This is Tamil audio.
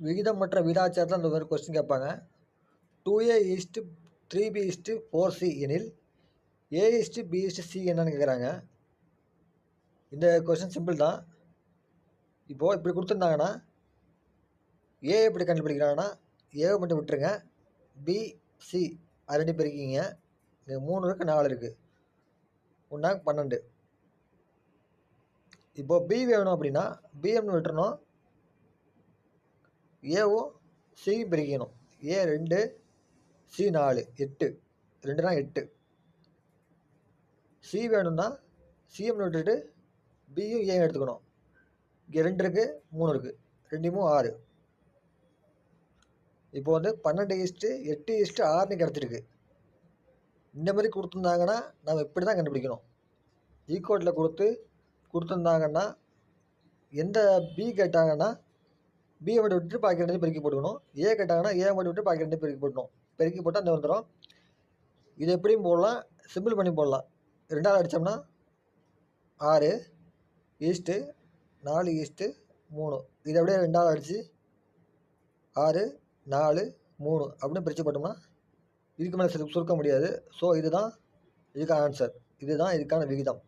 விகிதம் மற்ற விகிதாச்சாரத்தில் அந்த மாதிரி கொஸ்டின் கேட்பாங்க. Two A is to three B is to four C எனில் A is to B is to C என்னன்னு கேட்குறாங்க. இந்த கொஸ்டின் சிம்பிள் தான். இப்போது இப்படி கொடுத்துருந்தாங்கன்னா ஏ எப்படி கண்டுபிடிக்கிறாங்கன்னா ஏவை மட்டும் விட்டுருங்க. பி சி அது ரெண்டு பிரிக்கிங்க இங்கே மூணு இருக்குது நாலு இருக்குது ஒன்றா பன்னெண்டு. இப்போ பி வேணும் அப்படின்னா பிஎம்னு விட்டுறணும். ஏவும் சியும் பிரிக்கணும் ஏ ரெண்டு சி நாலு எட்டு. ரெண்டுனா எட்டு. சி வேணும்னா சிஎம்னு விட்டுட்டு பியும் ஏ எடுத்துக்கணும். இங்கே ரெண்டு இருக்குது மூணு இருக்குது ரெண்டு ஆறு. இப்போ வந்து பன்னெண்டு ஈஸ்ட்டு எட்டு ஈஸ்ட்டு ஆறுனு கிடச்சிருக்கு. இந்த மாதிரி கொடுத்துருந்தாங்கன்னா நம்ம இப்படி தான் கண்டுபிடிக்கணும். ஈக்குவட்டில் கொடுத்து கொடுத்துருந்தாங்கன்னா எந்த பி கேட்டாங்கன்னா பிஏ மட்டும் விட்டு பாக்கி ரெண்டு பெருக்கி போட்டுக்கணும். ஏ கேட்டாங்கன்னா ஏ மட்டும் விட்டு பாக்கி ரெண்டு பெருக்கி போட்டணும் பெருக்கி போட்டால் அந்த வந்துடும் இது எப்படியும் போடலாம். சிம்பிள் பண்ணி போடலாம். ரெண்டாவது அடித்தோம்னா ஆறு ஈஸ்ட்டு நாலு ஈஸ்ட்டு மூணு. இதை அப்படியே ரெண்டாவது அடித்து ஆறு நாலு மூணு அப்படின்னு பிரித்து போட்டோம்னா இதுக்கு மேலே சுருக்க முடியாது. ஸோ இதுதான் இதுக்கான ஆன்சர் இதுதான் இதுக்கான விகிதம்.